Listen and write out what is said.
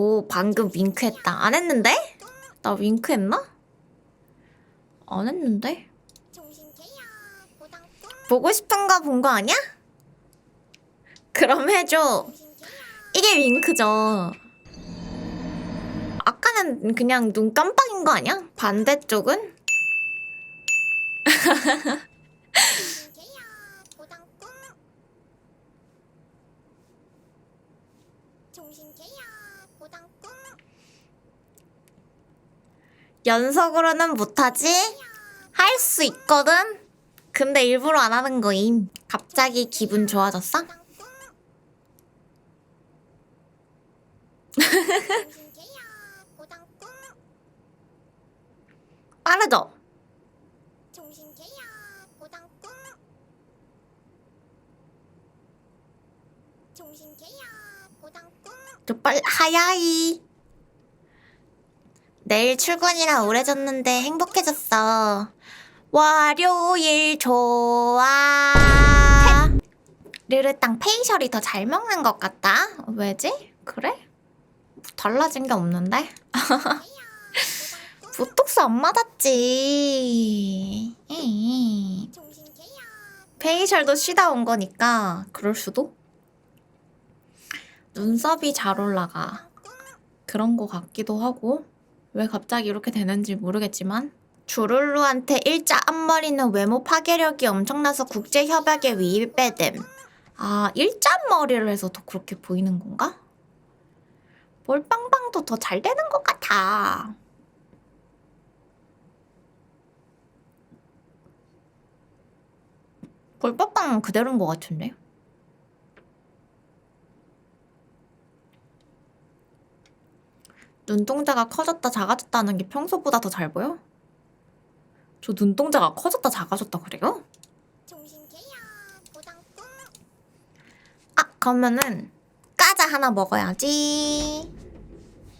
오, 방금 윙크했다. 안 했는데? 나 윙크했나? 안 했는데? 보고 싶은 거 본 거 아니야? 그럼 해줘. 이게 윙크죠. 아까는 그냥 눈 깜빡인 거 아니야? 반대쪽은? 연속으로는 못하지? 할 수 있거든? 근데 일부러 안 하는 거임. 갑자기 기분 좋아졌어? 빠르죠? 저 빨리 하야이. 내일 출근이라 오래 졌는데 행복해졌어. 월요일 좋아. 르르땅 페이셜이 더 잘 먹는 것 같다. 왜지? 그래? 달라진 게 없는데? 보톡스 안 맞았지. 에이. 페이셜도 쉬다 온 거니까 그럴 수도. 눈썹이 잘 올라가. 그런 거 같기도 하고. 왜 갑자기 이렇게 되는지 모르겠지만 주룰루한테 일자 앞머리는 외모 파괴력이 엄청나서 국제 협약에 위배됨. 아 일자 앞머리를 해서 더 그렇게 보이는 건가? 볼빵빵도 더 잘 되는 것 같아. 볼빵빵은 그대로인 것 같은데? 눈동자가 커졌다 작아졌다는 게 평소보다 더 잘 보여? 저 눈동자가 커졌다 작아졌다 그래요? 아 그러면은 과자 하나 먹어야지